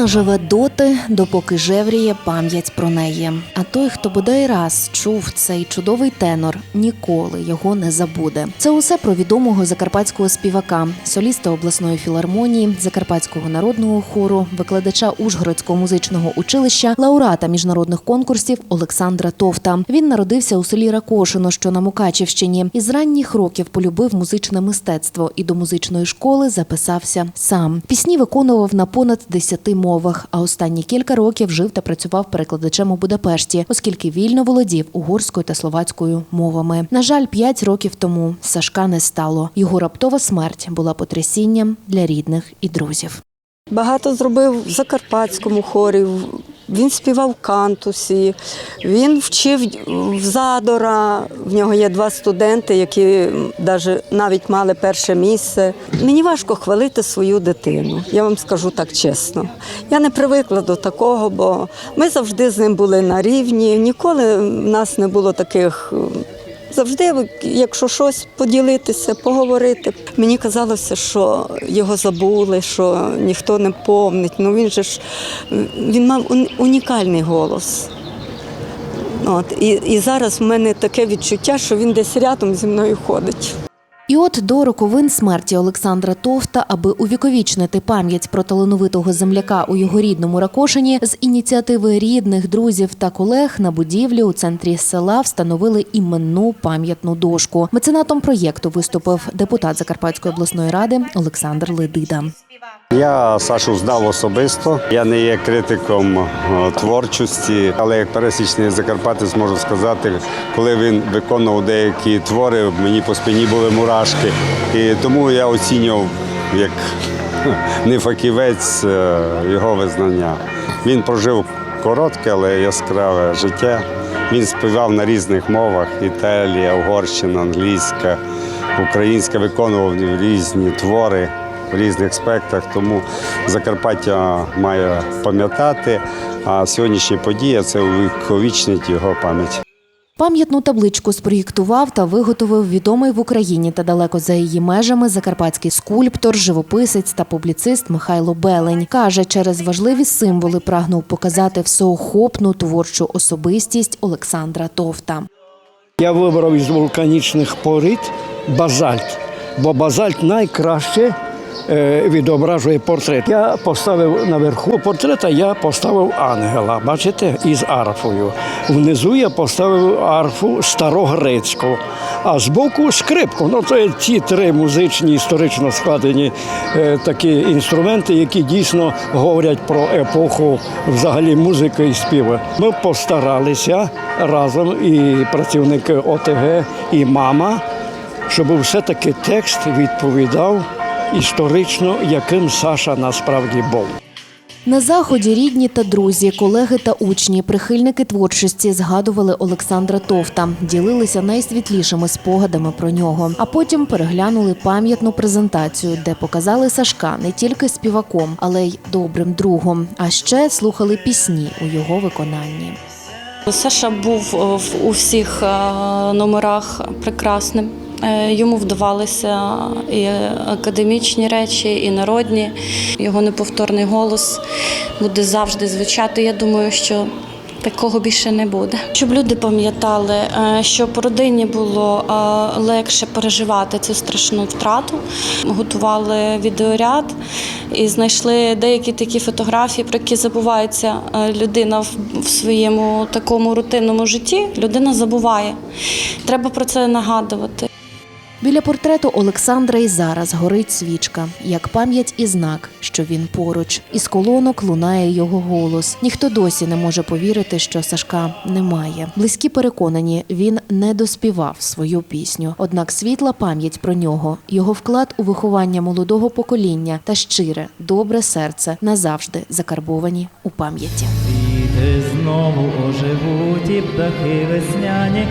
Людина живе доти, допоки жевріє пам'ять про неї. А той, хто бодай раз чув цей чудовий тенор, ніколи його не забуде. Це усе про відомого закарпатського співака, соліста обласної філармонії, закарпатського народного хору, викладача Ужгородського музичного училища, лауреата міжнародних конкурсів Олександра Товта. Він народився у селі Ракошино, що на Мукачівщині, і з ранніх років полюбив музичне мистецтво і до музичної школи записався сам. Пісні виконував на понад 10 мовах, а останні кілька років жив та працював перекладачем у Будапешті, оскільки вільно володів угорською та словацькою мовами. На жаль, п'ять років тому Сашка не стало. Його раптова смерть була потрясінням для рідних і друзів. Багато зробив в Закарпатському хорі. Він співав в кантусі, він вчив в задора. В нього є два студенти, які навіть мали перше місце. Мені важко хвалити свою дитину. Я вам скажу так чесно. Я не привикла до такого, бо ми завжди з ним були на рівні. Ніколи в нас не було таких. Завжди, якщо щось поділитися, поговорити. Мені казалося, що його забули, що ніхто не помнить. Ну він же ж він мав унікальний голос. От, і, і зараз в мене таке відчуття, що він десь рядом зі мною ходить. І от до роковин смерті Олександра Товта, аби увіковічнити пам'ять про талановитого земляка у його рідному Ракошині, з ініціативи рідних, друзів та колег на будівлі у центрі села встановили іменну пам'ятну дошку. Меценатом проєкту виступив депутат Закарпатської обласної ради Олександр Ледида. Я Сашу знав особисто. Я не є критиком е, творчості, але як пересічний закарпатець можу сказати, коли він виконував деякі твори, мені по спині були мурашки. І тому я оцінював як не фахівець е, його визнання. Він прожив коротке, але яскраве життя. Він співав на різних мовах: Італія, Угорщина, англійська, українська, виконував різні твори в різних спектрах, тому Закарпаття має пам'ятати, а сьогоднішня подія це увіковічнить його пам'ять. Пам'ятну табличку спроєктував та виготовив відомий в Україні та далеко за її межами закарпатський скульптор, живописець та публіцист Михайло Белень. Каже, через важливі символи прагнув показати всеохопну творчу особистість Олександра Товта. Я вибрав із вулканічних порід базальт, бо базальт найкраще відображує портрет. Я поставив наверху портрета, я поставив ангела, бачите, із арфою. Внизу я поставив арфу старогрецьку, а збоку скрипку. Ну, це ті три музичні, історично складені е, такі інструменти, які дійсно говорять про епоху взагалі музики і співу. Ми постаралися разом, і працівники ОТГ, і мама, щоб все-таки текст відповідав історично, яким Саша насправді був. На заході рідні та друзі, колеги та учні, прихильники творчості згадували Олександра Товта, ділилися найсвітлішими спогадами про нього. А потім переглянули пам'ятну презентацію, де показали Сашка не тільки співаком, але й добрим другом. А ще слухали пісні у його виконанні. Саша був е, в- у всіх е, номерах прекрасним. Е, Йому вдавалися і академічні речі, і народні. Його неповторний голос буде завжди звучати. Я думаю, що такого більше не буде. Щоб люди пам'ятали, е, щоб родині було е, легше переживати цю страшну втрату. Готували відеоряд і знайшли деякі такі фотографії, про які забувається людина в своєму такому рутинному житті. Людина забуває. Треба про це нагадувати. Біля портрету Олександра і зараз горить свічка, як пам'ять і знак, що він поруч. Із колонок лунає його голос. Ніхто досі не може повірити, що Сашка немає. Близькі переконані, він не доспівав свою пісню. Однак світла пам'ять про нього, його вклад у виховання молодого покоління та щире, добре серце назавжди закарбовані у пам'яті. Знову оживуть і птахи весняні.